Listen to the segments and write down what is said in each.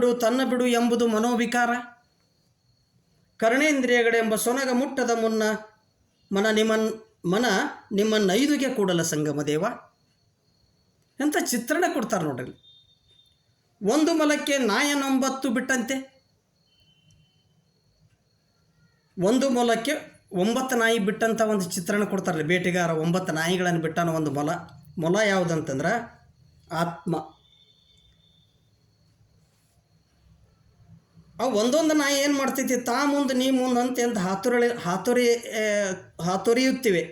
ಬಿಡು, ತನ್ನ ಬಿಡು ಎಂಬುದು ಮನೋವಿಕಾರ. ಕರ್ಣೇಂದ್ರಿಯಗಳೆಂಬ ಸೊನಗ ಮುಟ್ಟದ ಮುನ್ನ ಮನ ನಿಮ್ಮನ್ ಮನ ನಿಮ್ಮ ನೈದುಗೆ ಕೂಡಲ ಸಂಗಮ ದೇವ. ಎಂಥ ಚಿತ್ರಣ ಕೊಡ್ತಾರೆ ನೋಡ್ರಿ. ಒಂದು ಮಲಕ್ಕೆ ನಾಯನೊಂಬತ್ತು ಬಿಟ್ಟಂತೆ. ಒಂದು ಮೊಲಕ್ಕೆ ಒಂಬತ್ತು ನಾಯಿ ಬಿಟ್ಟಂಥ ಒಂದು ಚಿತ್ರಣ ಕೊಡ್ತಾರಲ್ಲ ಬೇಟೆಗಾರ ಒಂಬತ್ತು ನಾಯಿಗಳನ್ನು ಬಿಟ್ಟನ ಒಂದು ಮೊಲ. ಮೊಲ ಯಾವುದಂತಂದ್ರೆ ಆತ್ಮ. ಆ ಒಂದೊಂದು ನಾಯಿ ಏನು ಮಾಡ್ತೈತಿ ತಾ ಮುಂದೆ ನೀ ಮುಂದೆ ಅಂತ ಅಂತ ಹಾತೊರಳಿ ಹಾತೊರಿ ಹಾತೊರೆಯುತ್ತಿವೆ.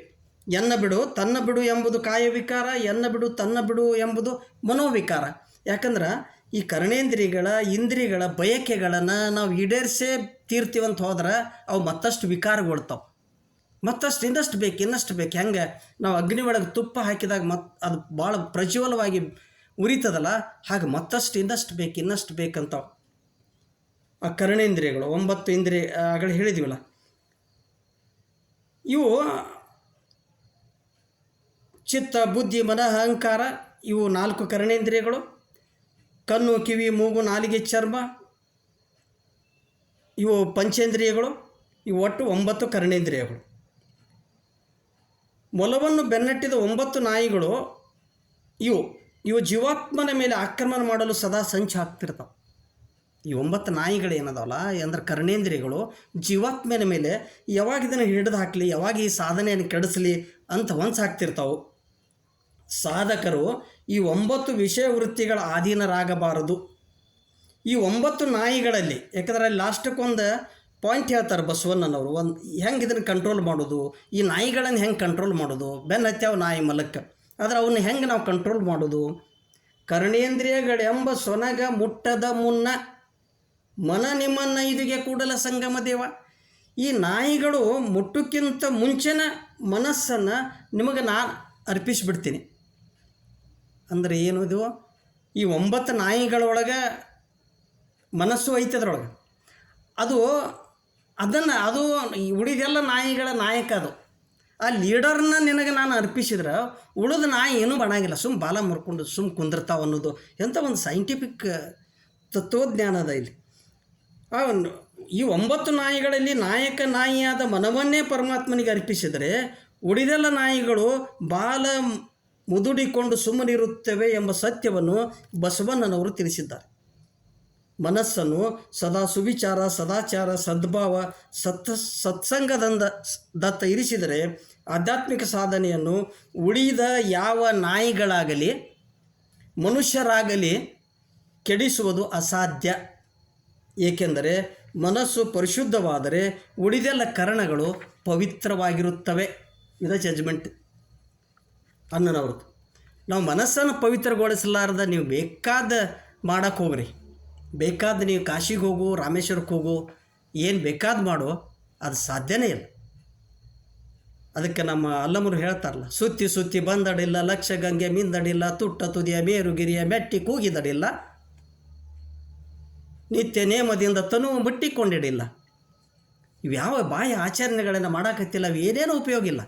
ಎನ್ನ ಬಿಡು, ತನ್ನ ಬಿಡು ಎಂಬುದು ಕಾಯ ವಿಕಾರ ಎನ್ನ ಬಿಡು, ತನ್ನ ಬಿಡು ಎಂಬುದು ಮನೋವಿಕಾರ. ಯಾಕಂದ್ರೆ ಈ ಕರ್ಣೇಂದ್ರಿಯಗಳ ಇಂದ್ರಿಯಗಳ ಬಯಕೆಗಳನ್ನು ನಾವು ಈಡೇರಿಸೇ ತೀರ್ತೀವಂತ ಹೋದ್ರೆ ಅವು ಮತ್ತಷ್ಟು ವಿಕಾರಗೊಳ್ತಾವೆ. ಮತ್ತಷ್ಟು ಇನ್ನಷ್ಟು ಬೇಕು ಇನ್ನಷ್ಟು ಬೇಕು. ಹೆಂಗೆ? ನಾವು ಅಗ್ನಿ ಒಳಗೆ ತುಪ್ಪ ಹಾಕಿದಾಗ ಮತ್, ಅದು ಭಾಳ ಪ್ರಜ್ವಲವಾಗಿ ಉರಿತದಲ್ಲ, ಹಾಗೆ ಮತ್ತಷ್ಟು ಇನ್ನಷ್ಟು ಬೇಕು, ಇನ್ನಷ್ಟು ಬೇಕಂತಾವ ಆ ಕರ್ಣೇಂದ್ರಿಯಗಳು ಒಂಬತ್ತು ಇಂದ್ರಿಯಗಳು ಹೇಳಿದೀವಲ್ಲ. ಇವು ಚಿತ್ತ, ಬುದ್ಧಿ, ಮನ, ಅಹಂಕಾರ, ಇವು ನಾಲ್ಕು ಕರ್ಣೇಂದ್ರಿಯಗಳು ಕಣ್ಣು, ಕಿವಿ, ಮೂಗು, ನಾಲಿಗೆ, ಚರ್ಮ, ಇವು ಪಂಚೇಂದ್ರಿಯಗಳು, ಇವು ಒಟ್ಟು ಒಂಬತ್ತು ಕರ್ಣೇಂದ್ರಿಯಗಳು ಮೊಲವನ್ನು ಬೆನ್ನಟ್ಟಿದ ಒಂಬತ್ತು ನಾಯಿಗಳು ಇವು. ಇವು ಜೀವಾತ್ಮನ ಮೇಲೆ ಆಕ್ರಮಣ ಮಾಡಲು ಸದಾ ಸಂಚು ಹಾಕ್ತಿರ್ತಾವೆ ಈ ಒಂಬತ್ತು ನಾಯಿಗಳು ಏನದಾವಲ್ಲ, ಅಂದ್ರೆ ಕರ್ಣೇಂದ್ರಿಯಗಳು, ಜೀವಾತ್ಮನ ಮೇಲೆ ಯಾವಾಗ ಇದನ್ನು ಹಿಡಿದು ಹಾಕಲಿ, ಯಾವಾಗ ಈ ಸಾಧನೆಯನ್ನು ಕೆಡಿಸಲಿ ಅಂತ ಹೊಂಚು ಹಾಕ್ತಿರ್ತಾವೆ ಸಾಧಕರು ಈ ಒಂಬತ್ತು ವಿಷಯ ವೃತ್ತಿಗಳ ಅಧೀನರಾಗಬಾರದು. ಈ ಒಂಬತ್ತು ನಾಯಿಗಳಲ್ಲಿ, ಯಾಕಂದ್ರೆ ಲಾಸ್ಟಕ್ಕೊಂದು ಪಾಯಿಂಟ್ ಹೇಳ್ತಾರೆ ಬಸವಣ್ಣನವರು, ಒಂದು ಹೆಂಗೆ ಇದನ್ನು ಕಂಟ್ರೋಲ್ ಮಾಡೋದು, ಈ ನಾಯಿಗಳನ್ನು ಹೆಂಗೆ ಕಂಟ್ರೋಲ್ ಮಾಡೋದು, ಬೆನ್ನ ಹತ್ಯಾವ ನಾಯಿ ಮಲಕ್ಕೆ, ಆದರೆ ಅವನ್ನ ಹೆಂಗೆ ನಾವು ಕಂಟ್ರೋಲ್ ಮಾಡೋದು? ಕರ್ಣೇಂದ್ರಿಯಗಳೆಂಬ ಸೊನಗ ಮುಟ್ಟದ ಮುನ್ನ ಮನ ನಿಮ್ಮನ್ನ ಇದಿಗೆ ಕೂಡಲ ಸಂಗಮ ದೇವ. ಈ ನಾಯಿಗಳು ಮುಟ್ಟುಕ್ಕಿಂತ ಮುಂಚೆನ ಮನಸ್ಸನ್ನು ನಿಮಗೆ ನಾನು ಅರ್ಪಿಸಿಬಿಡ್ತೀನಿ. ಅಂದರೆ ಏನು ಇದು? ಈ ಒಂಬತ್ತು ನಾಯಿಗಳೊಳಗೆ ಮನಸ್ಸು ಐತದ್ರೊಳಗೆ ಅದು ಅದನ್ನು ಅದು ಉಳಿದೆಲ್ಲ ನಾಯಿಗಳ ನಾಯಕ ಅದು. ಆ ಲೀಡರ್ನ ನಿನಗೆ ನಾನು ಅರ್ಪಿಸಿದ್ರೆ ಉಳಿದ ನಾಯಿ ಏನೂ ಮಾಡಂಗಿಲ್ಲ ಸುಮ್ಮ ಬಾಲ ಮುರ್ಕೊಂಡು ಸುಮ್ಮ ಕುಂದಿರ್ತಾವ ಅನ್ನೋದು ಎಂಥ ಒಂದು ಸೈಂಟಿಫಿಕ್ ತತ್ವಜ್ಞಾನ ಅದ ಇಲ್ಲಿ. ಈ ಒಂಬತ್ತು ನಾಯಿಗಳಲ್ಲಿ ನಾಯಕ ನಾಯಿಯಾದ ಮನವನ್ನೇ ಪರಮಾತ್ಮನಿಗೆ ಅರ್ಪಿಸಿದರೆ ಉಳಿದೆಲ್ಲ ನಾಯಿಗಳು ಬಾಲ ಮುದುಡಿಕೊಂಡು ಸುಮ್ಮನಿರುತ್ತವೆ ಎಂಬ ಸತ್ಯವನ್ನು ಬಸವಣ್ಣನವರು ತಿಳಿಸಿದ್ದಾರೆ. ಮನಸ್ಸನ್ನು ಸದಾ ಸುವಿಚಾರ, ಸದಾಚಾರ, ಸದ್ಭಾವ, ಸತ್, ಸತ್ಸಂಗದಿಂದ, ದತ್ತ ಇರಿಸಿದರೆ ಆಧ್ಯಾತ್ಮಿಕ ಸಾಧನೆಯನ್ನು ಉಳಿದ ಯಾವ ನಾಯಿಗಳಾಗಲಿ, ಮನುಷ್ಯರಾಗಲಿ ಕೆಡಿಸುವುದು ಅಸಾಧ್ಯ. ಏಕೆಂದರೆ ಮನಸ್ಸು ಪರಿಶುದ್ಧವಾದರೆ ಉಳಿದೆಲ್ಲ ಕರಣಗಳು ಪವಿತ್ರವಾಗಿರುತ್ತವೆ. ಇದ ಜಜ್ಮೆಂಟ್ ಅನ್ನನವ್ರದ್ದು ನಾವು ಮನಸ್ಸನ್ನು ಪವಿತ್ರಗೊಳಿಸಲಾರ್ದ ನೀವು ಬೇಕಾದ ಮಾಡೋಕ್ಕೆ ಹೋಗ್ರಿ. ಬೇಕಾದ ನೀವು ಕಾಶಿಗೆ ಹೋಗು, ರಾಮೇಶ್ವರಕ್ಕೆ ಹೋಗು, ಏನು ಬೇಕಾದ ಮಾಡು ಅದು ಸಾಧ್ಯನೇ ಇಲ್ಲ. ಅದಕ್ಕೆ ನಮ್ಮ ಅಲ್ಲಮರು ಹೇಳ್ತಾರಲ್ಲ, ಸುತ್ತಿ ಸುತ್ತಿ ಬಂದಡಿಲ್ಲ, ಲಕ್ಷ ಗಂಗೆ ಮಿಂದಡಿಲ್ಲ, ತುಟ್ಟ ತುದಿಯ ಮೇರುಗಿರಿಯ ಮೆಟ್ಟಿ ಕೂಗಿದಡಿಲ್ಲ ನಿತ್ಯ ನೇಮದಿಂದ ತನು ಮುಟ್ಟಿಕೊಂಡಿಡಿಲ್ಲ. ಇವ್ಯಾವ ಬಾಯ ಆಚರಣೆಗಳನ್ನು ಮಾಡಾಕತ್ತಿಲ್ಲ, ಅವು ಏನೇನೂ ಉಪಯೋಗ ಇಲ್ಲ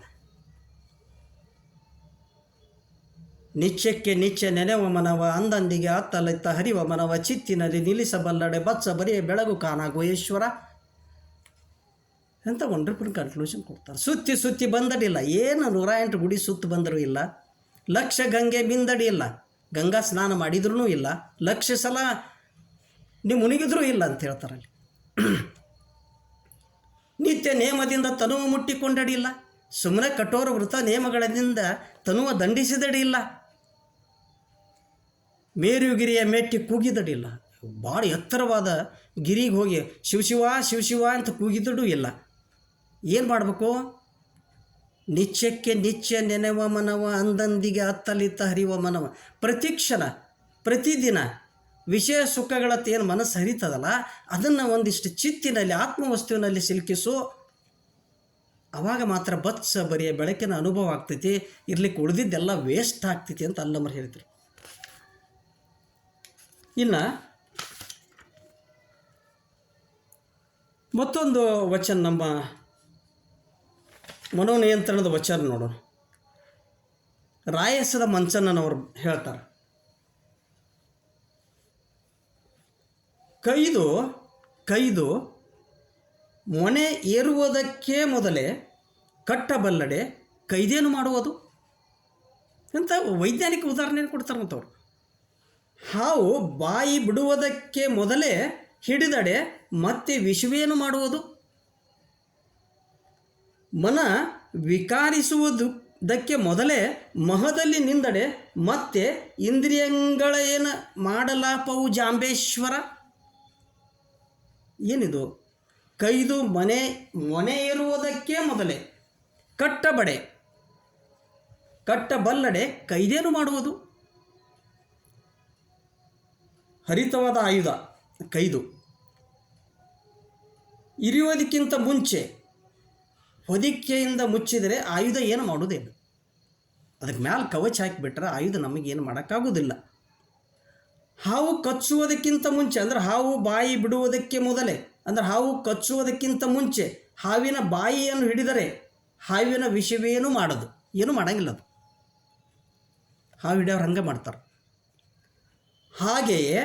ನಿತ್ಯಕ್ಕೆ ನಿತ್ಯ ನೆನೆವ ಮನವ, ಅಂದಂದಿಗೆ ಅತ್ತಲಿತ್ತ ಹರಿವ ಮನವ, ಚಿತ್ತಿನಲ್ಲಿ ನಿಲ್ಲಿಸಬಲ್ಲಡೆ ಬತ್ಸ ಬರಿಯ ಬೆಳಗು ಕಾನಾಗು ಈಶ್ವರ. ಅಂತ ವಂಡರ್ಫುಲ್ ಕನ್ಕ್ಲೂಷನ್ ಕೊಡ್ತಾರೆ. ಸುತ್ತಿ ಸುತ್ತಿ ಬಂದಡಿಲ್ಲ, ಏನು ನೂರ ಎಂಟು ಗುಡಿ ಸುತ್ತು ಬಂದರೂ ಇಲ್ಲ. ಲಕ್ಷ ಗಂಗೆ ಬಿಂದಡಿ ಇಲ್ಲ ಗಂಗಾ ಸ್ನಾನ ಮಾಡಿದ್ರೂ ಇಲ್ಲ. ಲಕ್ಷ ಸಲ ನೀವು ಮುನಿಗಿದ್ರೂ ಇಲ್ಲ ಅಂತ ಹೇಳ್ತಾರಲ್ಲಿ. ನಿತ್ಯ ನೇಮದಿಂದ ತನುವ ಮುಟ್ಟಿಕೊಂಡಡಿಲ್ಲ. ಸುಮ್ಮನೆ ಕಠೋರ ವೃತ ನಿಯಮಗಳಿಂದ ತನುವ ದಂಡಿಸಿದಡಿಲ್ಲ. ಮೇರುಗಿರಿಯ ಮೆಟ್ಟಿ ಕೂಗಿದಡಿಲ್ಲ. ಭಾಳ ಎತ್ತರವಾದ ಗಿರಿಗೆ ಹೋಗಿ ಶಿವಶಿವ ಶಿವಶಿವ ಅಂತ ಕೂಗಿದಡೂ ಇಲ್ಲ. ಏನು ಮಾಡಬೇಕು? ನಿತ್ಯಕ್ಕೆ ನಿತ್ಯ ನೆನೆವ ಮನವ ಅಂದಂದಿಗೆ ಅತ್ತಲಿತ್ತ ಹರಿವ ಮನವ. ಪ್ರತಿಕ್ಷಣ, ಪ್ರತಿದಿನ ವಿಷಯ ಸುಖಗಳತ್ತ ಏನು ಮನಸ್ಸು ಹರಿತದಲ್ಲ, ಅದನ್ನು ಒಂದಿಷ್ಟು ಚಿತ್ತಿನಲ್ಲಿ, ಆತ್ಮವಸ್ತುವಿನಲ್ಲಿ ಸಿಲುಕಿಸು. ಅವಾಗ ಮಾತ್ರ ಬತ್ಸ ಬರಿಯ ಬೆಳಕಿನ ಅನುಭವ ಆಗ್ತೈತಿ. ಇರ್ಲಿಕ್ಕೆ ಉಳಿದಿದ್ದೆಲ್ಲ ವೇಸ್ಟ್ ಆಗ್ತೈತಿ ಅಂತ ಅಲ್ಲಮ್ಮರು ಹೇಳಿದರು. ಇನ್ನು ಮತ್ತೊಂದು ವಚನ ನಮ್ಮ ಮನೋನಿಯಂತ್ರಣದ ವಚನ ನೋಡೋಣ. ರಾಯಸದ ಮಂಚಣ್ಣನವರು ಹೇಳ್ತಾರೆ ಕೈದು ಕೈದು, ಮೊನೆ ಏರುವುದಕ್ಕೆ ಮೊದಲೇ ಕಟ್ಟಬಲ್ಲಡೆ ಕೈದೇನು ಮಾಡುವುದು? ಅಂತ ವೈಜ್ಞಾನಿಕ ಉದಾಹರಣೆ ಕೊಡ್ತಾರಂಥವ್ರು ಹಾವು ಬಾಯಿ ಬಿಡುವುದಕ್ಕೆ ಮೊದಲೇ ಹಿಡಿದಡೆ ಮತ್ತೆ ವಿಷವೇನು ಮನ ವಿಕಾರಿಸುವುದಕ್ಕೆ ಮೊದಲೇ ಮಹದಲ್ಲಿ ನಿಂದಡೆ ಮತ್ತೆ ಇಂದ್ರಿಯಂಗಳ ಏನು ಮಾಡಲಾಪವು ಜಾಂಬೇಶ್ವರ? ಏನಿದು? ಕೈದು ಮನೆ, ಮೊನೆ ಇರುವುದಕ್ಕೆ ಮೊದಲೇ ಕಟ್ಟಬಡೆ. ಕಟ್ಟಬಲ್ಲಡೆ ಕೈದೇನು ಮಾಡುವುದು? ಹರಿತವಾದ ಆಯುಧ, ಕೈದು. ಇರಿಯೋದಕ್ಕಿಂತ ಮುಂಚೆ ಹೊದಿಕೆಯಿಂದ ಮುಚ್ಚಿದರೆ ಆಯುಧ ಏನು ಮಾಡುವುದಿಲ್ಲ. ಅದಕ್ಕೆ ಮ್ಯಾಲೆ ಕವಚ ಹಾಕಿಬಿಟ್ರೆ ಆಯುಧ ನಮಗೇನು ಮಾಡೋಕ್ಕಾಗೋದಿಲ್ಲ ಹಾವು ಕಚ್ಚುವುದಕ್ಕಿಂತ ಮುಂಚೆ, ಅಂದ್ರೆ ಹಾವು ಬಾಯಿ ಬಿಡುವುದಕ್ಕೆ ಮೊದಲೇ, ಅಂದ್ರೆ ಹಾವು ಕಚ್ಚುವುದಕ್ಕಿಂತ ಮುಂಚೆ ಹಾವಿನ ಬಾಯಿಯನ್ನು ಹಿಡಿದರೆ ಹಾವಿನ ವಿಷವೇನು ಮಾಡೋದು, ಏನು ಮಾಡಂಗಿಲ್ಲ ಅದು. ಹಾವು ಹಿಡಿಯೋರು ಹಂಗೆ ಮಾಡ್ತಾರೆ. ಹಾಗೆಯೇ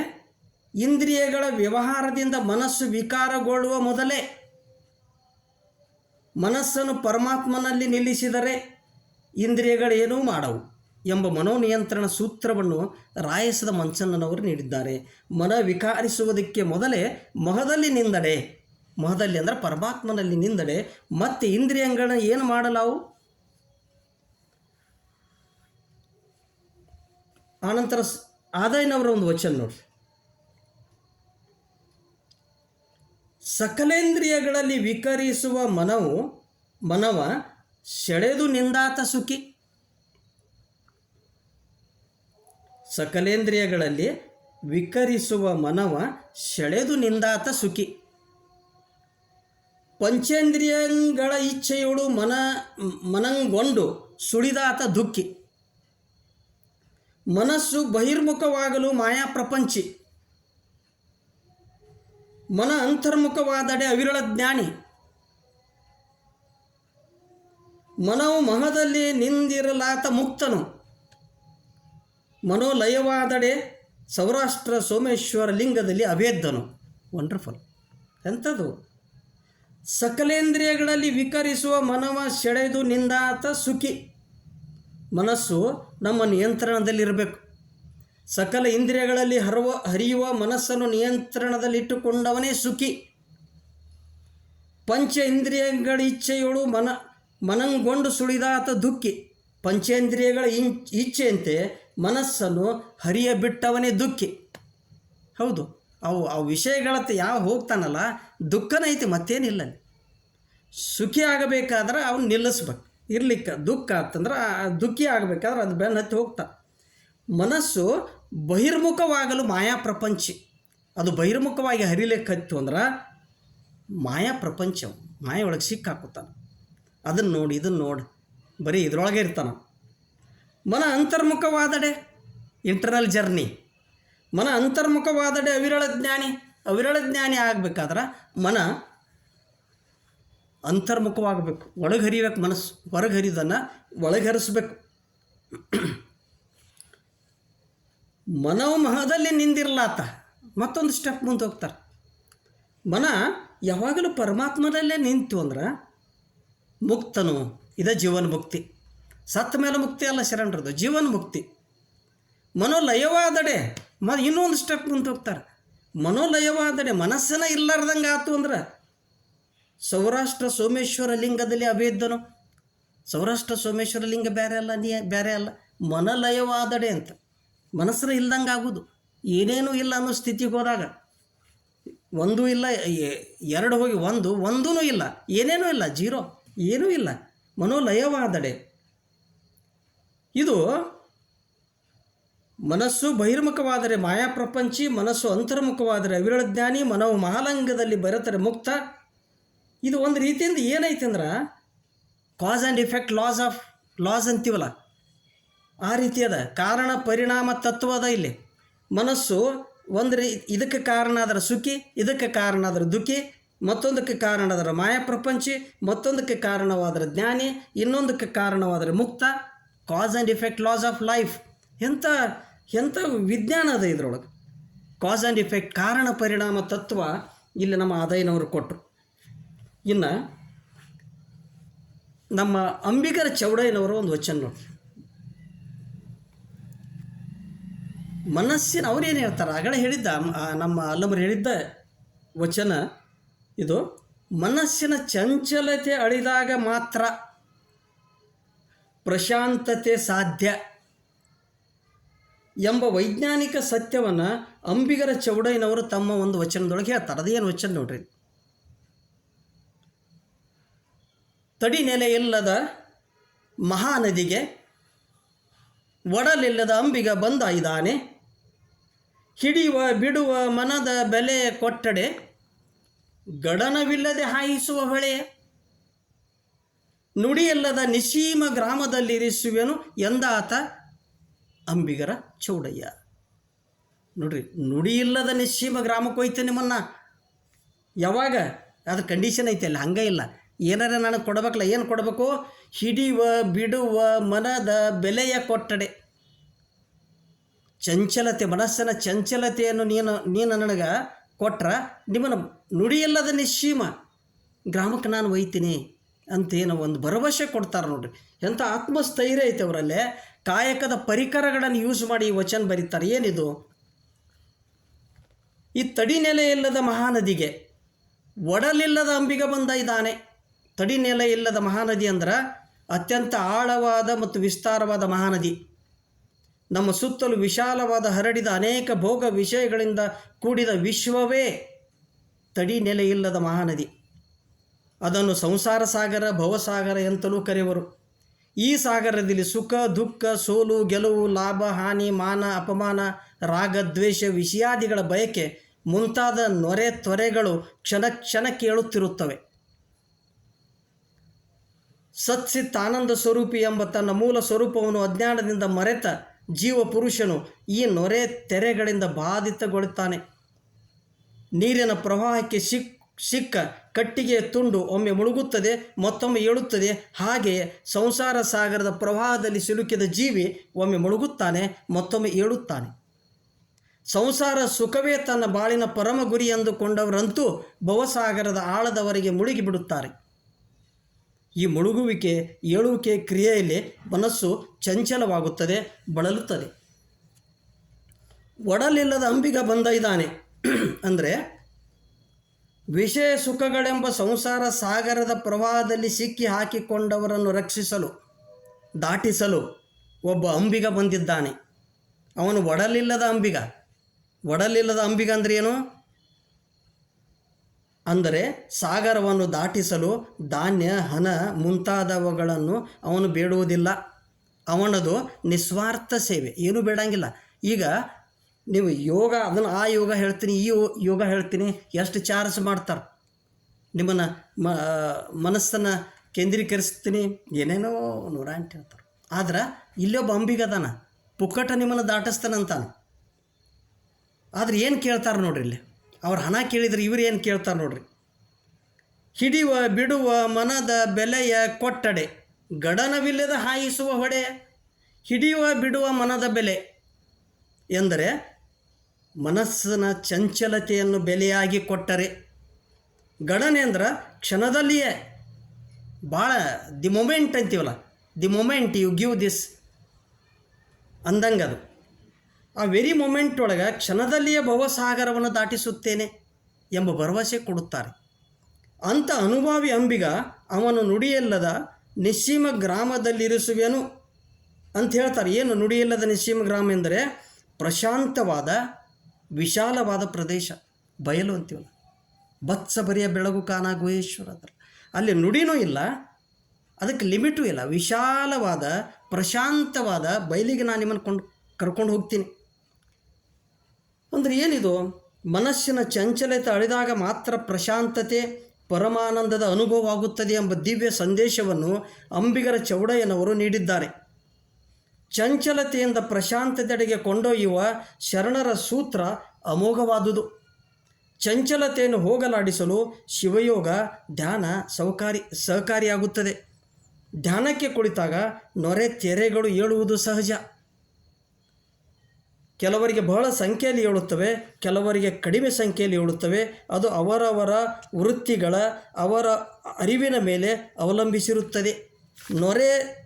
ಇಂದ್ರಿಯಗಳ ವ್ಯವಹಾರದಿಂದ ಮನಸ್ಸು ವಿಕಾರಗೊಳ್ಳುವ ಮೊದಲೇ ಮನಸ್ಸನ್ನು ಪರಮಾತ್ಮನಲ್ಲಿ ನಿಲ್ಲಿಸಿದರೆ ಇಂದ್ರಿಯಗಳೇನೂ ಮಾಡವು. ಎಂಬ ಮನೋನಿಯಂತ್ರಣ ಸೂತ್ರವನ್ನು ರಾಯಸದ ಮಂಚನ್ನನವರು ನೀಡಿದ್ದಾರೆ. ಮನ ವಿಕಾರಿಸುವುದಕ್ಕೆ ಮೊದಲೇ ಮಹದಲ್ಲಿ ನಿಂದಡೆ ಮಹದಲ್ಲಿ ಅಂದರೆ ಪರಮಾತ್ಮನಲ್ಲಿ ನಿಂದಡೆ ಮತ್ತೆ ಇಂದ್ರಿಯಂಗಳ ಏನು ಮಾಡಲಾವು? ಆನಂತರ ಆದಾಯನವರ ಒಂದು ವಚನ ನೋಡಿ ಸಕಲೇಂದ್ರಿಯಗಳಲ್ಲಿ ವಿಕರಿಸುವ ಮನವು, ಮನವ ಸೆಳೆದು ನಿಂದಾತ ಸುಖಿ. ಸಕಲೇಂದ್ರಿಯಗಳಲ್ಲಿ ವಿಕರಿಸುವ ಮನವ ಸೆಳೆದು ನಿಂದಾತ ಸುಖಿ. ಪಂಚೇಂದ್ರಿಯಗಳ ಇಚ್ಛೆಯೋಡು ಮನ, ಮನಂಗೊಂಡು ಸುಳಿದಾತ ದುಃಖಿ. ಮನಸ್ಸು ಬಹಿರ್ಮುಖವಾಗಲು ಮಾಯಾ ಪ್ರಪಂಚಿ. ಮನ ಅಂತರ್ಮುಖವಾದಡೆ ಅವಿರಳ ಜ್ಞಾನಿ. ಮನವು ಮಹದಲ್ಲಿ ನಿಂದಿರಲಾತ ಮುಕ್ತನು. ಮನೋಲಯವಾದಡೆ ಸೌರಾಷ್ಟ್ರ ಸೋಮೇಶ್ವರ ಲಿಂಗದಲ್ಲಿ ಅಭೇದ್ದನು ವಂಡರ್ಫುಲ್ ಎಂಥದ್ದು ಸಕಲೇಂದ್ರಿಯಗಳಲ್ಲಿ ವಿಕರಿಸುವ ಮನವ ಸೆಳೆದು ನಿಂದಾತ ಸುಖಿ. ಮನಸ್ಸು ನಮ್ಮ ನಿಯಂತ್ರಣದಲ್ಲಿರಬೇಕು. ಸಕಲ ಇಂದ್ರಿಯಗಳಲ್ಲಿ ಹರುವ, ಹರಿಯುವ ಮನಸ್ಸನ್ನು ನಿಯಂತ್ರಣದಲ್ಲಿಟ್ಟುಕೊಂಡವನೇ ಸುಖಿ. ಪಂಚ ಇಂದ್ರಿಯಗಳ ಇಚ್ಛೆಯೋಳು ಮನ, ಮನಂಗೊಂಡು ಸುಳಿದಾತ ದುಃಖಿ. ಪಂಚೇಂದ್ರಿಯಗಳ ಇಂಚ್ ಇಚ್ಛೆಯಂತೆ ಮನಸ್ಸನ್ನು ಹರಿಯ ಬಿಟ್ಟವನೇ ದುಃಖಿ. ಹೌದು, ಅವು ಆ ವಿಷಯಗಳತ್ತ ಯಾವ ಹೋಗ್ತಾನಲ್ಲ, ದುಃಖನ ಐತಿ ಮತ್ತೇನಿಲ್ಲ. ಸುಖಿ ಆಗಬೇಕಾದ್ರೆ ಅವನು ನಿಲ್ಲಿಸ್ಬೇಕು. ಇರ್ಲಿಕ್ಕೆ ದುಃಖ ಆತಂದ್ರೆ ಆ ದುಃಖಿ ಆಗಬೇಕಾದ್ರೆ ಅದು ಬೆನ್ನ ಹತ್ತಿ ಹೋಗ್ತಾ. ಮನಸ್ಸು ಬಹಿರ್ಮುಖವಾಗಲು ಮಾಯಾ ಪ್ರಪಂಚ. ಅದು ಬಹಿರ್ಮುಖವಾಗಿ ಹರಿಲಿಕ್ಕತ್ತು ಅಂದ್ರೆ ಮಾಯಾ ಪ್ರಪಂಚ ಮಾಯ ಒಳಗೆ ಸಿಕ್ಕಾಕುತ್ತಾನೆ. ಅದನ್ನು ನೋಡಿ ಇದನ್ನು ನೋಡಿ. ಬರೀ ಇದ್ರೊಳಗೆ ಇರ್ತಾನೆ. ಮನ ಅಂತರ್ಮುಖವಾದಡೆ ಇಂಟರ್ನಲ್ ಜರ್ನಿ ಮನ ಅಂತರ್ಮುಖವಾದಡೆ ಅವಿರಳ ಜ್ಞಾನಿ ಅವಿರಳ ಜ್ಞಾನಿ ಆಗಬೇಕಾದ್ರೆ ಮನ ಅಂತರ್ಮುಖವಾಗಬೇಕು. ಒಳಗೆ ಹರಿಬೇಕು ಮನಸ್ಸು. ಹೊರಗೆ ಹರಿದನ್ನು ಒಳಗೆ ಹರಿಸ್ಬೇಕು ಮನೋಮಹದಲ್ಲಿ ನಿಂದಿರ್ಲಾತ ಮತ್ತೊಂದು ಸ್ಟೆಪ್ ಮುಂದೆ ಹೋಗ್ತಾರೆ. ಮನ ಯಾವಾಗಲೂ ಪರಮಾತ್ಮದಲ್ಲೇ ನಿಂತು ಅಂದ್ರೆ ಮುಕ್ತನು, ಇದ ಜೀವನ ಮುಕ್ತಿ ಸತ್ತ ಮೇಲೆ ಮುಕ್ತಿ ಅಲ್ಲ ಶರಣರದು, ಜೀವನ ಮುಕ್ತಿ. ಮನೋಲಯವಾದಡೆ, ಮ ಇನ್ನೊಂದು ಸ್ಟೆಪ್ ಮುಂದೆ ಹೋಗ್ತಾರೆ. ಮನೋಲಯವಾದಡೆ ಮನಸ್ಸನ ಇಲ್ಲಾರ್ದಂಗೆ ಆತು ಅಂದ್ರೆ ಸೌರಾಷ್ಟ್ರ ಸೋಮೇಶ್ವರ ಲಿಂಗದಲ್ಲಿ ಅಭೇದ್ದನು ಸೌರಾಷ್ಟ್ರ ಸೋಮೇಶ್ವರ ಲಿಂಗ ಬೇರೆ ಅಲ್ಲ, ನೀ ಬೇರೆ ಅಲ್ಲ. ಮನಲಯವಾದಡೆ ಅಂತ. ಮನಸ್ಸನ್ನ ಇಲ್ದಂಗೆ ಆಗೋದು. ಏನೇನೂ ಇಲ್ಲ ಅನ್ನೋ ಸ್ಥಿತಿಗೆ ಹೋದಾಗ ಒಂದು ಇಲ್ಲ ಎರಡು ಹೋಗಿ ಒಂದು ಒಂದೂ ಇಲ್ಲ, ಏನೇನೂ ಇಲ್ಲ, ಜೀರೋ, ಏನೂ ಇಲ್ಲ. ಮನೋಲಯವಾದಡೆ. ಇದು ಮನಸ್ಸು ಬಹಿರ್ಮುಖವಾದರೆ ಮಾಯಾ ಪ್ರಪಂಚಿ ಮನಸ್ಸು ಅಂತರ್ಮುಖವಾದರೆ ಅವಿರಳ ಜ್ಞಾನಿ ಮನವು ಮಹಾಲಂಗದಲ್ಲಿ ಬರೆತರೆ ಮುಕ್ತ. ಇದು ಒಂದು ರೀತಿಯಿಂದ ಏನೈತೆ ಅಂದ್ರೆ cause and effect laws of laws ಅಂತೀವಲ್ಲ, ಆ ರೀತಿ ಅದ. ಕಾರಣ, ಪರಿಣಾಮ, ತತ್ವ ಅದ ಇಲ್ಲಿ. ಮನಸ್ಸು ಒಂದು ರೀ, ಇದಕ್ಕೆ ಕಾರಣ ಅದರ ಸುಖಿ, ಇದಕ್ಕೆ ಕಾರಣ ಅದರ ದುಃಖಿ, ಮತ್ತೊಂದಕ್ಕೆ ಕಾರಣ ಅದರ ಮಾಯಾ ಪ್ರಪಂಚಿ ಮತ್ತೊಂದಕ್ಕೆ ಕಾರಣವಾದರೆ ಜ್ಞಾನಿ, ಇನ್ನೊಂದಕ್ಕೆ ಕಾರಣವಾದರೆ ಮುಕ್ತ. Cause and effect laws of life ಎಂಥ ಎಂಥ ವಿಜ್ಞಾನ ಅದ ಇದ್ರೊಳಗೆ? ಕಾಸ್ ಆ್ಯಂಡ್ ಇಫೆಕ್ಟ್ ಕಾರಣ, ಪರಿಣಾಮ, ತತ್ವ ಇಲ್ಲಿ ನಮ್ಮ ಆದಾಯನವರು ಕೊಟ್ಟರು ಇನ್ನು ನಮ್ಮ ಅಂಬಿಗರ ಚೌಡಯ್ಯನವರು ಒಂದು ವಚನ ನೋಡಿ ಮನಸ್ಸಿನ, ಅವ್ರೇನು ಹೇಳ್ತಾರೆ? ಆಗಲೇ ಹೇಳಿದ್ದ ನಮ್ಮ ಅಲ್ಲಮರು ಹೇಳಿದ್ದ ವಚನ ಇದು, ಮನಸ್ಸಿನ ಚಂಚಲತೆ ಅಳಿದಾಗ ಮಾತ್ರ ಪ್ರಶಾಂತತೆ ಸಾಧ್ಯ ಎಂಬ ವೈಜ್ಞಾನಿಕ ಸತ್ಯವನ್ನು ಅಂಬಿಗರ ಚೌಡಯ್ಯನವರು ತಮ್ಮ ಒಂದು ವಚನದೊಳಗೆ ಹೇಳ್ತಾರೆ. ಅದೇನು ವಚನ ನೋಡ್ರಿ? ತಡಿ ನೆಲೆಯಿಲ್ಲದ ಮಹಾನದಿಗೆ ಒಡಲಿಲ್ಲದ ಅಂಬಿಗ ಬಂದ ಇದ್ದಾನೆ ಹಿಡಿಯುವ, ಬಿಡುವ, ಮನದ ಬೆಲೆ ಕೊಟ್ಟಡೆ, ಗಡನವಿಲ್ಲದೆ ಹಾಯಿಸುವ ಹೊಳೆ. ನುಡಿಯಲ್ಲದ ನಿಸೀಮ ಗ್ರಾಮದಲ್ಲಿರಿಸುವೆನು ಎಂದಾತ ಅಂಬಿಗರ ಚೌಡಯ್ಯ. ನೋಡ್ರಿ, ನುಡಿಯಿಲ್ಲದ ನಿಸ್ಸೀಮ ಗ್ರಾಮಕ್ಕೆ ಹೋಯ್ತು ನಿಮ್ಮನ್ನ. ಯಾವಾಗ? ಅದು ಕಂಡೀಷನ್ ಐತೆ ಅಲ್ಲ, ಹಂಗೆ ಇಲ್ಲ. ಏನಾರ ನನಗೆ ಕೊಡ್ಬೇಕಲ್ಲ, ಏನು ಕೊಡಬೇಕು? ಹಿಡಿಯುವ ಬಿಡುವ, ಮನದ ಬೆಲೆಯ ಕೊಟ್ಟಡೆ. ಚಂಚಲತೆ, ಮನಸ್ಸಿನ ಚಂಚಲತೆಯನ್ನು ನೀನು ನೀನು ನನಗೆ ಕೊಟ್ರ ನಿಮ್ಮನ್ನು ನುಡಿಯಿಲ್ಲದ ನಿಶ್ಚೀಮ ಗ್ರಾಮಕ್ಕೆ ನಾನು ಒಯ್ತೀನಿ ಅಂತೇನೋ ಒಂದು ಭರವಸೆ ಕೊಡ್ತಾರೆ ನೋಡ್ರಿ. ಎಂಥ ಆತ್ಮಸ್ಥೈರ್ಯ ಐತೆ ಅವರಲ್ಲೇ. ಕಾಯಕದ ಪರಿಕರಗಳನ್ನು ಯೂಸ್ ಮಾಡಿ ಈ ವಚನ ಬರೀತಾರೆ. ಏನಿದು? ಈ ತಡಿ ನೆಲೆ ಇಲ್ಲದ ಮಹಾನದಿಗೆ ಒಡಲಿಲ್ಲದ ಅಂಬಿಗ ಬಂದ ಇದ್ದಾನೆ. ತಡಿ ನೆಲೆ ಇಲ್ಲದ ಮಹಾನದಿ ಅಂದ್ರೆ ಅತ್ಯಂತ ಆಳವಾದ ಮತ್ತು ವಿಸ್ತಾರವಾದ ಮಹಾನದಿ. ನಮ್ಮ ಸುತ್ತಲೂ ವಿಶಾಲವಾದ ಹರಡಿದ ಅನೇಕ ಭೋಗ ವಿಷಯಗಳಿಂದ ಕೂಡಿದ ವಿಶ್ವವೇ ತಡಿ ನೆಲೆಯಿಲ್ಲದ ಮಹಾನದಿ. ಅದನ್ನು ಸಂಸಾರ ಸಾಗರ, ಭವಸಾಗರ ಎಂತಲೂ ಕರೆಯುವರು ಈ ಸಾಗರದಲ್ಲಿ ಸುಖ, ದುಃಖ, ಸೋಲು, ಗೆಲುವು, ಲಾಭ, ಹಾನಿ, ಮಾನ, ಅಪಮಾನ, ರಾಗ, ದ್ವೇಷ, ವಿಷಯಾದಿಗಳ ಬಯಕೆ ಮುಂತಾದ ನೊರೆ ತೊರೆಗಳು ಕ್ಷಣ ಕ್ಷಣಕ್ಕೆ ಕೇಳುತ್ತಿರುತ್ತವೆ ಸತ್ಸಿತ್ ಆನಂದ ಸ್ವರೂಪಿ ಎಂಬ ತನ್ನ ಮೂಲ ಸ್ವರೂಪವನ್ನು ಅಜ್ಞಾನದಿಂದ ಮರೆತ ಜೀವ ಪುರುಷನು ಈ ನೊರೆ ತೆರೆಗಳಿಂದ ಬಾಧಿತಗೊಳ್ಳುತ್ತಾನೆ. ನೀರಿನ ಪ್ರವಾಹಕ್ಕೆ ಸಿಕ್ ಸಿಕ್ಕ ಕಟ್ಟಿಗೆಯ ತುಂಡು ಒಮ್ಮೆ ಮುಳುಗುತ್ತದೆ, ಮತ್ತೊಮ್ಮೆ ಏಳುತ್ತದೆ. ಹಾಗೆಯೇ ಸಂಸಾರ ಸಾಗರದ ಪ್ರವಾಹದಲ್ಲಿ ಸಿಲುಕಿದ ಜೀವಿ ಒಮ್ಮೆ ಮುಳುಗುತ್ತಾನೆ, ಮತ್ತೊಮ್ಮೆ ಏಳುತ್ತಾನೆ. ಸಂಸಾರ ಸುಖವೇ ತನ್ನ ಬಾಳಿನ ಪರಮ ಗುರಿ ಎಂದುಕೊಂಡವರಂತೂ ಭವಸಾಗರದ ಆಳದವರೆಗೆ ಮುಳುಗಿ ಬಿಡುತ್ತಾರೆ ಈ ಮುಳುಗುವಿಕೆ ಏಳುವಿಕೆ ಕ್ರಿಯೆಯಲ್ಲಿ ಮನಸ್ಸು ಚಂಚಲವಾಗುತ್ತದೆ, ಬಳಲುತ್ತದೆ. ಒಡಲಿಲ್ಲದ ಅಂಬಿಗ ಬಂದ ಇದ್ದಾನೆ. ಅಂದರೆ ವಿಷಯ ಸುಖಗಳೆಂಬ ಸಂಸಾರ ಸಾಗರದ ಪ್ರವಾಹದಲ್ಲಿ ಸಿಕ್ಕಿ ಹಾಕಿಕೊಂಡವರನ್ನು ರಕ್ಷಿಸಲು, ದಾಟಿಸಲು ಒಬ್ಬ ಅಂಬಿಗ ಬಂದಿದ್ದಾನೆ. ಅವನು ಒಡಲಿಲ್ಲದ ಅಂಬಿಗ. ಒಡಲಿಲ್ಲದ ಅಂಬಿಗ ಅಂದರೆ ಏನು? ಅಂದರೆ ಸಾಗರವನ್ನು ದಾಟಿಸಲು ಧಾನ್ಯ, ಹಣ ಮುಂತಾದವುಗಳನ್ನು ಅವನು ಬೇಡುವುದಿಲ್ಲ. ಅವನದು ನಿಸ್ವಾರ್ಥ ಸೇವೆ. ಏನೂ ಬೇಡಂಗಿಲ್ಲ. ಈಗ ನೀವು ಯೋಗ, ಅದನ್ನು ಆ ಯೋಗ ಹೇಳ್ತೀನಿ, ಈ ಯೋಗ ಹೇಳ್ತೀನಿ, ಎಷ್ಟು ಚಾರ್ಜ್ ಮಾಡ್ತಾರೆ? ನಿಮ್ಮನ್ನು ಮ ಮನಸ್ಸನ್ನು ಕೇಂದ್ರೀಕರಿಸ್ತೀನಿ, ಏನೇನೋ ನೂರ ಅಂತ ಹೇಳ್ತಾರೆ. ಆದ್ರೆ ಇಲ್ಲೊಬ್ಬ ಅಂಬಿಗದಾನ ಪುಕ್ಕಟ ನಿಮ್ಮನ್ನು ದಾಟಿಸ್ತಾನಂತಾನೆ ಆದ್ರೆ ಏನು ಕೇಳ್ತಾರೆ ನೋಡ್ರಿ ಇಲ್ಲಿ? ಅವ್ರು ಹಣ ಕೇಳಿದ್ರೆ ಇವ್ರು ಏನು ಕೇಳ್ತಾರೆ ನೋಡ್ರಿ? ಹಿಡಿಯುವ, ಬಿಡುವ, ಮನದ ಬೆಲೆಯ ಕೊಟ್ಟಡೆ, ಗಡನವಿಲ್ಲದ ಹಾಯಿಸುವ ಹೊಡೆ, ಹಿಡಿಯುವ, ಬಿಡುವ ಮನದ ಬೆಲೆ ಎಂದರೆ ಮನಸ್ಸಿನ ಚಂಚಲತೆಯನ್ನು ಬೆಲೆಯಾಗಿ ಕೊಟ್ಟರೆ. ಗಣನೆ ಅಂದ್ರೆ ಕ್ಷಣದಲ್ಲಿಯೇ. ಭಾಳ ದಿ ಮೊಮೆಂಟ್ ಅಂತೀವಲ್ಲ? The moment you give this ಅಂದಂಗದು ಅದು. ಆ ವೆರಿ ಮೊಮೆಂಟ್ ಒಳಗೆ ಕ್ಷಣದಲ್ಲಿಯೇ ಭವಸಾಗರವನ್ನು ದಾಟಿಸುತ್ತೇನೆ ಎಂಬ ಭರವಸೆ ಕೊಡುತ್ತಾರೆ. ಅಂಥ ಅನುಭವಿ ಅಂಬಿಗ ಅವನು ನುಡಿಯಲ್ಲದ ನಿಸ್ಸೀಮ ಗ್ರಾಮದಲ್ಲಿರಿಸುವೆನು ಅಂತ ಹೇಳ್ತಾರೆ. ಏನು ನುಡಿಯಿಲ್ಲದ ನಿಸ್ಸೀಮ ಗ್ರಾಮ ಎಂದರೆ ಪ್ರಶಾಂತವಾದ ವಿಶಾಲವಾದ ಪ್ರದೇಶ, ಬಯಲು ಅಂತೀವಲ್ಲ. ಬತ್ಸ ಬರಿಯ ಬೆಳಗು ಕಾನ ಗುಹೇಶ್ವರ ಅದರ ಅಲ್ಲಿ ನುಡಿನೂ ಇಲ್ಲ, ಅದಕ್ಕೆ ಲಿಮಿಟೂ ಇಲ್ಲ. ವಿಶಾಲವಾದ, ಪ್ರಶಾಂತವಾದ ಬಯಲಿಗೆ ನಾನು ನಿಮ್ಮನ್ನು ಕೊಂಡು, ಕರ್ಕೊಂಡು ಹೋಗ್ತೀನಿ. ಅಂದರೆ ಏನಿದು? ಮನಸ್ಸಿನ ಚಂಚಲತೆ ಅಳಿದಾಗ ಮಾತ್ರ ಪ್ರಶಾಂತತೆ, ಪರಮಾನಂದದ ಅನುಭವ ಆಗುತ್ತದೆ ಎಂಬ ದಿವ್ಯ ಸಂದೇಶವನ್ನು ಅಂಬಿಗರ ಚೌಡಯ್ಯನವರು ನೀಡಿದ್ದಾರೆ. ಚಂಚಲತೆಯಿಂದ ಪ್ರಶಾಂತತೆಡೆಗೆ ಕೊಂಡೊಯ್ಯುವ ಶರಣರ ಸೂತ್ರ ಅಮೋಘವಾದುದು. ಚಂಚಲತೆಯನ್ನು ಹೋಗಲಾಡಿಸಲು ಶಿವಯೋಗ, ಧ್ಯಾನ ಸಹಕಾರಿ ಸಹಕಾರಿಯಾಗುತ್ತದೆ. ಧ್ಯಾನಕ್ಕೆ ಕುಳಿತಾಗ ನೊರೆ ತೆರೆಗಳು ಏಳುವುದು ಸಹಜ. ಕೆಲವರಿಗೆ ಬಹಳ ಸಂಖ್ಯೆಯಲ್ಲಿ ಏಳುತ್ತವೆ, ಕೆಲವರಿಗೆ ಕಡಿಮೆ ಸಂಖ್ಯೆಯಲ್ಲಿ ಏಳುತ್ತವೆ, ಅದು ಅವರವರ ವೃತ್ತಿಗಳ ಅವರ ಅರಿವಿನ ಮೇಲೆ ಅವಲಂಬಿಸಿರುತ್ತದೆ. ನೊರೆ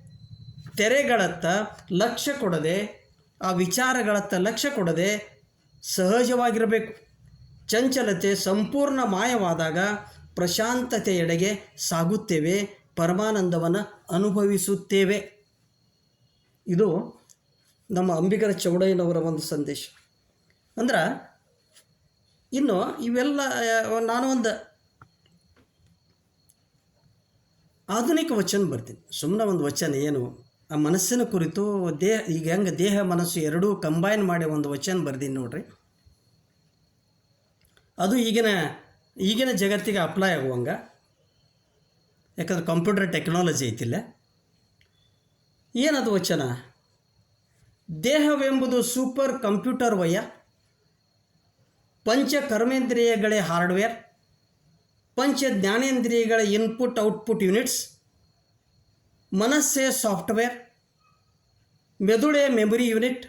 ತೆರೆಗಳತ್ತ ಲಕ್ಷ್ಯ ಕೊಡದೆ, ಆ ವಿಚಾರಗಳತ್ತ ಲಕ್ಷ್ಯ ಕೊಡದೆ ಸಹಜವಾಗಿರಬೇಕು. ಚಂಚಲತೆ ಸಂಪೂರ್ಣ ಮಾಯವಾದಾಗ ಪ್ರಶಾಂತತೆಯೆಡೆಗೆ ಸಾಗುತ್ತೇವೆ, ಪರಮಾನಂದವನ್ನು ಅನುಭವಿಸುತ್ತೇವೆ. ಇದು ನಮ್ಮ ಅಂಬಿಗರ ಚೌಡಯ್ಯನವರ ಒಂದು ಸಂದೇಶ. ಅಂದ್ರೆ, ಇನ್ನು ಇವೆಲ್ಲ, ನಾನು ಒಂದು ಆಧುನಿಕ ವಚನ ಬರ್ತೀನಿ. ಸುಮ್ಮನೆ ಒಂದು ವಚನ ಏನು? ಆ ಮನಸ್ಸಿನ ಕುರಿತು ದೇಹ, ಈಗ ಹೆಂಗೆ ದೇಹ ಮನಸ್ಸು ಎರಡೂ ಕಂಬೈನ್ ಮಾಡಿ ಒಂದು ವಚನ ಬರ್ದೀನಿ ನೋಡ್ರಿ. ಅದು ಈಗಿನ ಈಗಿನ ಜಗತ್ತಿಗೆ ಅಪ್ಲೈ ಆಗುವಂಗೆ. ಯಾಕಂದ್ರೆ ಕಂಪ್ಯೂಟರ್ ಟೆಕ್ನಾಲಜಿ ಐತಿಲ್ಲ. ಏನದು ವಚನ? ದೇಹವೆಂಬುದು ಸೂಪರ್ ಕಂಪ್ಯೂಟರ್ ವಯ್ಯ. ಪಂಚ ಕರ್ಮೇಂದ್ರಿಯಗಳೇ ಹಾರ್ಡ್ವೇರ್ ಪಂಚ ಜ್ಞಾನೇಂದ್ರಿಯಗಳ ಇನ್ಪುಟ್ ಔಟ್ಪುಟ್ ಯೂನಿಟ್ಸ್ ಮನಸ್ಸೇ ಸಾಫ್ಟ್ವೇರ್, ಮೆದುಳೇ ಮೆಮೊರಿ ಯೂನಿಟ್,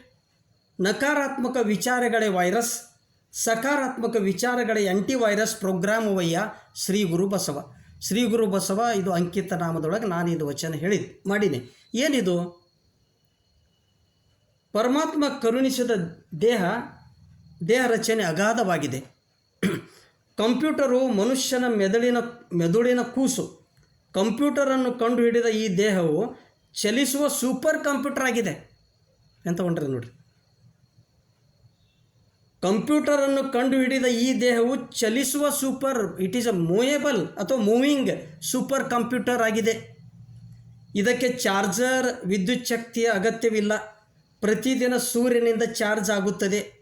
ನಕಾರಾತ್ಮಕ ವಿಚಾರಗಳೇ ವೈರಸ್, ಸಕಾರಾತ್ಮಕ ವಿಚಾರಗಳೇ ಆಂಟಿವೈರಸ್ ಪ್ರೋಗ್ರಾಮವಯ್ಯ ಶ್ರೀ ಗುರು ಬಸವ. ಶ್ರೀ ಗುರು ಬಸವ, ಇದು ಅಂಕಿತ ನಾಮದೊಳಗೆ ನಾನು ಇದು ವಚನ ಹೇಳಿದ್, ಮಾಡೀನಿ. ಏನಿದು? ಪರಮಾತ್ಮ ಕರುಣಿಸಿದ ದೇಹ ದೇಹ ರಚನೆ ಅಗಾಧವಾಗಿದೆ. ಕಂಪ್ಯೂಟರು ಮನುಷ್ಯನ ಮೆದುಳಿನ ಮೆದುಳಿನ ಕೂಸು. ಕಂಪ್ಯೂಟರನ್ನು ಕಂಡುಹಿಡಿದ ಈ ದೇಹವು ಚಲಿಸುವ ಸೂಪರ್ ಕಂಪ್ಯೂಟರ್ ಆಗಿದೆ ಎಂತ ಹೊಂಟ್ರಿ ನೋಡ್ರಿ. ಕಂಪ್ಯೂಟರನ್ನು ಕಂಡುಹಿಡಿದ ಈ ದೇಹವು ಚಲಿಸುವ super it is a movable ಅಥವಾ ಮೂವಿಂಗ್ ಸೂಪರ್ ಕಂಪ್ಯೂಟರ್ ಆಗಿದೆ. ಇದಕ್ಕೆ ಚಾರ್ಜರ್, ವಿದ್ಯುತ್ ಶಕ್ತಿಯ ಅಗತ್ಯವಿಲ್ಲ. ಪ್ರತಿದಿನ ಸೂರ್ಯನಿಂದ ಚಾರ್ಜ್ ಆಗುತ್ತದೆ.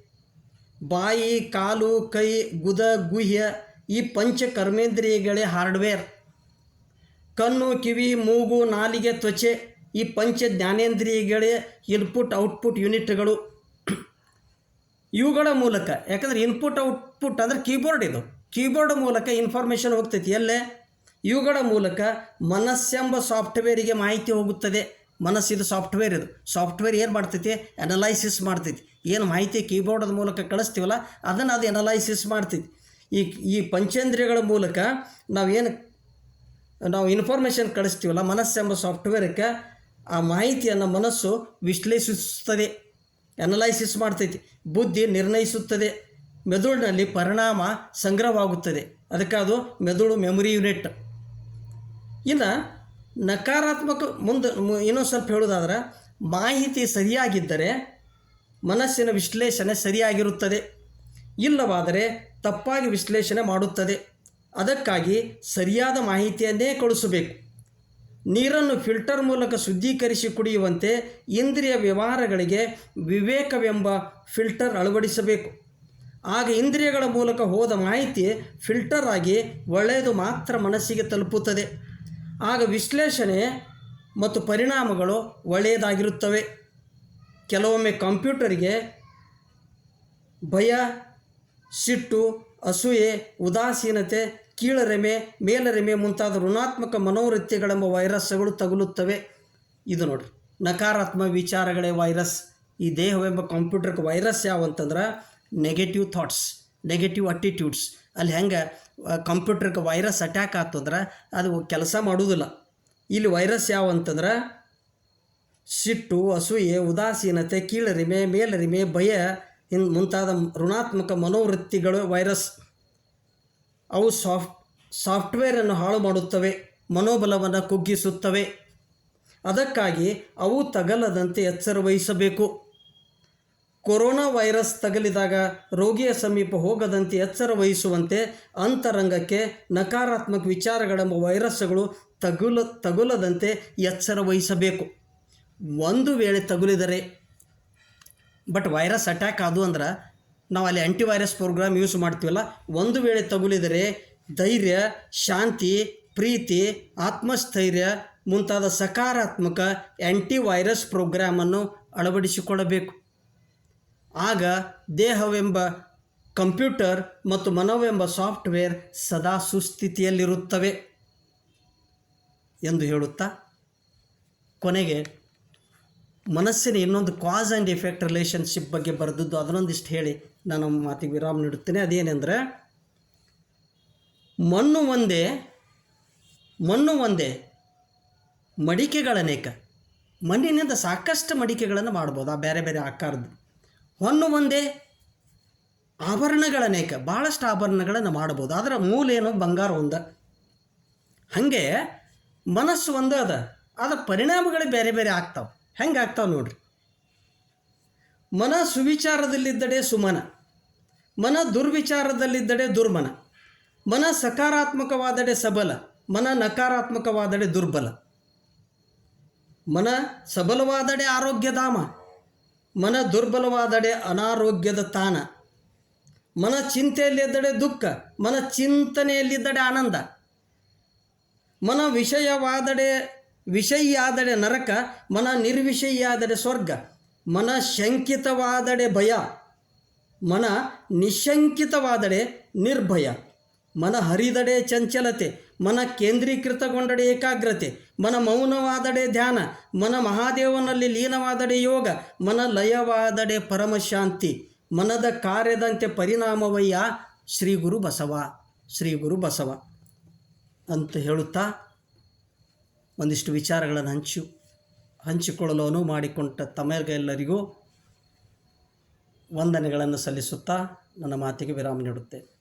ಬಾಯಿ, ಕಾಲು, ಕೈ, ಗುದ, ಗುಹ್ಯ ಈ ಪಂಚ ಕರ್ಮೇಂದ್ರಿಯಗಳೇ ಹಾರ್ಡ್ವೇರ್. ಕಣ್ಣು, ಕಿವಿ, ಮೂಗು, ನಾಲಿಗೆ, ತ್ವಚೆ, ಈ ಪಂಚ ಜ್ಞಾನೇಂದ್ರಿಯಗಳೇ ಇನ್ಪುಟ್ ಔಟ್ಪುಟ್ ಯೂನಿಟ್ಗಳು ಇವುಗಳ ಮೂಲಕ, ಯಾಕಂದ್ರೆ ಇನ್ಪುಟ್ ಔಟ್ಪುಟ್ ಅಂದರೆ ಕೀಬೋರ್ಡ್ ಇದು. ಕೀಬೋರ್ಡ್ ಮೂಲಕ ಇನ್ಫಾರ್ಮೇಷನ್ ಹೋಗ್ತೈತಿ. ಎಲ್ಲೇ? ಇವುಗಳ ಮೂಲಕ ಮನಸ್ಸೆಂಬ ಸಾಫ್ಟ್ವೇರಿಗೆ ಮಾಹಿತಿ ಹೋಗುತ್ತದೆ. ಮನಸ್ಸಿದು ಸಾಫ್ಟ್ವೇರ್ ಇದು. ಸಾಫ್ಟ್ವೇರ್ ಏನು ಮಾಡ್ತೈತಿ? ಅನಲೈಸಿಸ್ ಮಾಡ್ತೈತಿ. ಏನು ಮಾಹಿತಿ ಕೀಬೋರ್ಡದ ಮೂಲಕ ಕಳಿಸ್ತೀವಲ್ಲ, ಅದನ್ನು ಅದು ಅನಲೈಸಿಸ್ ಮಾಡ್ತೈತಿ. ಈ ಈ ಪಂಚೇಂದ್ರಿಯಗಳ ಮೂಲಕ ನಾವೇನು ನಾವು ಇನ್ಫಾರ್ಮೇಷನ್ ಕಳಿಸ್ತೀವಲ್ಲ ಮನಸ್ಸೆಂಬ ಸಾಫ್ಟ್ವೇರ್ಗೆ ಆ ಮಾಹಿತಿಯನ್ನು ಮನಸ್ಸು ವಿಶ್ಲೇಷಿಸುತ್ತದೆ ಅನಲೈಸಿಸ್ ಮಾಡ್ತೈತಿ, ಬುದ್ಧಿ ನಿರ್ಣಯಿಸುತ್ತದೆ, ಮೆದುಳಿನಲ್ಲಿ ಪರಿಣಾಮ ಸಂಗ್ರಹವಾಗುತ್ತದೆ. ಅದಕ್ಕೆ ಅದು ಮೆದುಳು ಮೆಮೊರಿ ಯೂನಿಟ್ ಇನ್ನು ನಕಾರಾತ್ಮಕ ಮುಂದೆ ಇನ್ನೊಂದು ಸ್ವಲ್ಪ ಹೇಳೋದಾದ್ರೆ, ಮಾಹಿತಿ ಸರಿಯಾಗಿದ್ದರೆ ಮನಸ್ಸಿನ ವಿಶ್ಲೇಷಣೆ ಸರಿಯಾಗಿರುತ್ತದೆ. ಇಲ್ಲವಾದರೆ ತಪ್ಪಾಗಿ ವಿಶ್ಲೇಷಣೆ ಮಾಡುತ್ತದೆ. ಅದಕ್ಕಾಗಿ ಸರಿಯಾದ ಮಾಹಿತಿಯನ್ನೇ ಕಳಿಸಬೇಕು ನೀರನ್ನು ಫಿಲ್ಟರ್ ಮೂಲಕ ಶುದ್ಧೀಕರಿಸಿ ಕುಡಿಯುವಂತೆ ಇಂದ್ರಿಯ ವ್ಯವಹಾರಗಳಿಗೆ ವಿವೇಕವೆಂಬ ಫಿಲ್ಟರ್ ಅಳವಡಿಸಬೇಕು. ಆಗ ಇಂದ್ರಿಯಗಳ ಮೂಲಕ ಹೋದ ಮಾಹಿತಿ ಫಿಲ್ಟರ್ ಆಗಿ ಒಳ್ಳೆಯದು ಮಾತ್ರ ಮನಸ್ಸಿಗೆ ತಲುಪುತ್ತದೆ. ಆಗ ವಿಶ್ಲೇಷಣೆ ಮತ್ತು ಪರಿಣಾಮಗಳು ಒಳ್ಳೆಯದಾಗಿರುತ್ತವೆ. ಕೆಲವೊಮ್ಮೆ ಕಂಪ್ಯೂಟರಿಗೆ ಭಯ, ಸಿಟ್ಟು ಅಸೂಯೆ, ಉದಾಸೀನತೆ, ಕೀಳರೆಮೆ, ಮೇಲರೆಮೆ ಮುಂತಾದ ಋಣಾತ್ಮಕ ಮನೋವೃತ್ತಿಗಳೆಂಬ ವೈರಸ್ಗಳು ತಗುಲುತ್ತವೆ. ಇದು ನೋಡ್ರಿ, ನಕಾರಾತ್ಮಕ ವಿಚಾರಗಳೇ ವೈರಸ್. ಈ ದೇಹವೆಂಬ ಕಂಪ್ಯೂಟರ್ಗೆ ವೈರಸ್ ಯಾವ ಅಂತಂದ್ರೆ ನೆಗೆಟಿವ್ ಥಾಟ್ಸ್ ನೆಗೆಟಿವ್ ಅಟಿಟ್ಯೂಡ್ಸ್ ಅಲ್ಲಿ ಹೆಂಗೆ ಕಂಪ್ಯೂಟರ್ಗೆ ವೈರಸ್ ಅಟ್ಯಾಕ್ ಆತಂದ್ರೆ ಅದು ಕೆಲಸ ಮಾಡೋದಿಲ್ಲ. ಇಲ್ಲಿ ವೈರಸ್ ಯಾವ ಅಂತಂದ್ರೆ ಸಿಟ್ಟು, ಅಸೂಯೆ, ಉದಾಸೀನತೆ, ಕೀಳರಿಮೆ, ಮೇಲರಿಮೆ, ಭಯ ಇನ್ ಮುಂತಾದ ಋಣಾತ್ಮಕ ಮನೋವೃತ್ತಿಗಳು ವೈರಸ್ ಅವು ಸಾಫ್ಟ್ ಸಾಫ್ಟ್ವೇರನ್ನು ಹಾಳು ಮಾಡುತ್ತವೆ, ಮನೋಬಲವನ್ನು ಕುಗ್ಗಿಸುತ್ತವೆ. ಅದಕ್ಕಾಗಿ ಅವು ತಗಲದಂತೆ ಎಚ್ಚರ ವಹಿಸಬೇಕು. ಕೊರೋನಾ ವೈರಸ್ ತಗಲಿದಾಗ ರೋಗಿಯ ಸಮೀಪ ಹೋಗದಂತೆ ಎಚ್ಚರ ವಹಿಸುವಂತೆ ಅಂತರಂಗಕ್ಕೆ ನಕಾರಾತ್ಮಕ ವಿಚಾರಗಳೆಂಬ ವೈರಸ್ಗಳು ತಗುಲ, ತಗುಲದಂತೆ ಎಚ್ಚರ ವಹಿಸಬೇಕು. ಒಂದು ವೇಳೆ ತಗುಲಿದರೆ ಬಟ್ ವೈರಸ್ ಅಟ್ಯಾಕ್ ಆದು ಅಂದ್ರೆ ನಾವು ಅಲ್ಲಿ ಆ್ಯಂಟಿವೈರಸ್ ಪ್ರೋಗ್ರಾಮ್ ಯೂಸ್ ಮಾಡ್ತೀವಲ್ಲ, ಒಂದು ವೇಳೆ ತಗುಲಿದರೆ ಧೈರ್ಯ, ಶಾಂತಿ, ಪ್ರೀತಿ, ಆತ್ಮಸ್ಥೈರ್ಯ ಮುಂತಾದ ಸಕಾರಾತ್ಮಕ ಆ್ಯಂಟಿವೈರಸ್ ಪ್ರೋಗ್ರಾಮನ್ನು ಅಳವಡಿಸಿಕೊಳ್ಳಬೇಕು. ಆಗ ದೇಹವೆಂಬ ಕಂಪ್ಯೂಟರ್ ಮತ್ತು ಮನವೆಂಬ ಸಾಫ್ಟ್ವೇರ್ ಸದಾ ಸುಸ್ಥಿತಿಯಲ್ಲಿರುತ್ತವೆ ಎಂದು ಹೇಳುತ್ತಾ, ಕೊನೆಗೆ ಮನಸ್ಸಿನ ಇನ್ನೊಂದು ಕಾಸ್ ಆ್ಯಂಡ್ ಎಫೆಕ್ಟ್ ರಿಲೇಷನ್ಶಿಪ್ ಬಗ್ಗೆ ಬರೆದದ್ದು, ಅದನ್ನೊಂದಿಷ್ಟು ಹೇಳಿ ನಾನು ಮಾತಿಗೆ ವಿರಾಮ ನೀಡುತ್ತೇನೆ. ಅದೇನೆಂದರೆ, ಮಣ್ಣು ಒಂದೇ ಮಣ್ಣು ಒಂದೇ ಮಡಿಕೆಗಳನೇಕ ಮಣ್ಣಿನಿಂದ ಸಾಕಷ್ಟು ಮಡಿಕೆಗಳನ್ನು ಮಾಡ್ಬೋದು, ಆ ಬೇರೆ ಬೇರೆ ಆಕಾರದ್ದು. ಹೊನ್ನು ಒಂದೇ ಆಭರಣಗಳನೇಕ ಭಾಳಷ್ಟು ಆಭರಣಗಳನ್ನು ಮಾಡ್ಬೋದು. ಅದರ ಮೂಲ ಏನು? ಬಂಗಾರ ಒಂದ. ಹಾಗೆ ಮನಸ್ಸು ಒಂದೇ ಅದ. ಅದರ ಪರಿಣಾಮಗಳು ಬೇರೆ ಬೇರೆ ಆಗ್ತಾವೆ. ಹೆಂಗೆ ಆಗ್ತಾವೆ ನೋಡ್ರಿ? ಮನ ಸುವಿಚಾರದಲ್ಲಿದ್ದಡೆ ಸುಮನ, ಮನ ದುರ್ವಿಚಾರದಲ್ಲಿದ್ದಡೆ ದುರ್ಮನ, ಮನ ಸಕಾರಾತ್ಮಕವಾದಡೆ ಸಬಲ, ಮನ ನಕಾರಾತ್ಮಕವಾದಡೆ ದುರ್ಬಲ. ಮನ ಸಬಲವಾದಡೆ ಆರೋಗ್ಯಧಾಮ, ಮನ ದುರ್ಬಲವಾದಡೆ ಅನಾರೋಗ್ಯದ ತಾಣ, ಮನ ಚಿಂತೆಯಲ್ಲಿದ್ದಡೆ ದುಃಖ, ಮನ ಚಿಂತನೆಯಲ್ಲಿದ್ದಡೆ ಆನಂದ, ಮನ ವಿಷಯವಾದಡೆ ವಿಷಯಿಯಾದಡೆ ನರಕ, ಮನ ನಿರ್ವಿಷಯಾದಡೆ ಸ್ವರ್ಗ, ಮನ ಶಂಕಿತವಾದಡೆ ಭಯ, ಮನ ನಿಶಂಕಿತವಾದಡೆ ನಿರ್ಭಯ, ಮನ ಹರಿದಡೆ ಚಂಚಲತೆ, ಮನ ಕೇಂದ್ರೀಕೃತಗೊಂಡಡೆ ಏಕಾಗ್ರತೆ, ಮನ ಮೌನವಾದಡೆ ಧ್ಯಾನ, ಮನ ಮಹಾದೇವನಲ್ಲಿ ಲೀನವಾದಡೆ ಯೋಗ, ಮನ ಲಯವಾದಡೆ ಪರಮಶಾಂತಿ, ಮನದ ಕಾರ್ಯದಂತೆ ಪರಿಣಾಮವಯ್ಯ ಶ್ರೀ ಗುರು ಬಸವ, ಶ್ರೀ ಗುರು ಬಸವ ಅಂತ ಹೇಳುತ್ತಾ ಒಂದಿಷ್ಟು ವಿಚಾರಗಳನ್ನು ಹಂಚು ಹಂಚಿಕೊಳ್ಳಲು ಅನುವು ಮಾಡಿಕೊಂಡ ತಮಗೆಲ್ಲರಿಗೂ ವಂದನೆಗಳನ್ನು ಸಲ್ಲಿಸುತ್ತಾ ನನ್ನ ಮಾತಿಗೆ ವಿರಾಮ ನೀಡುತ್ತೇನೆ.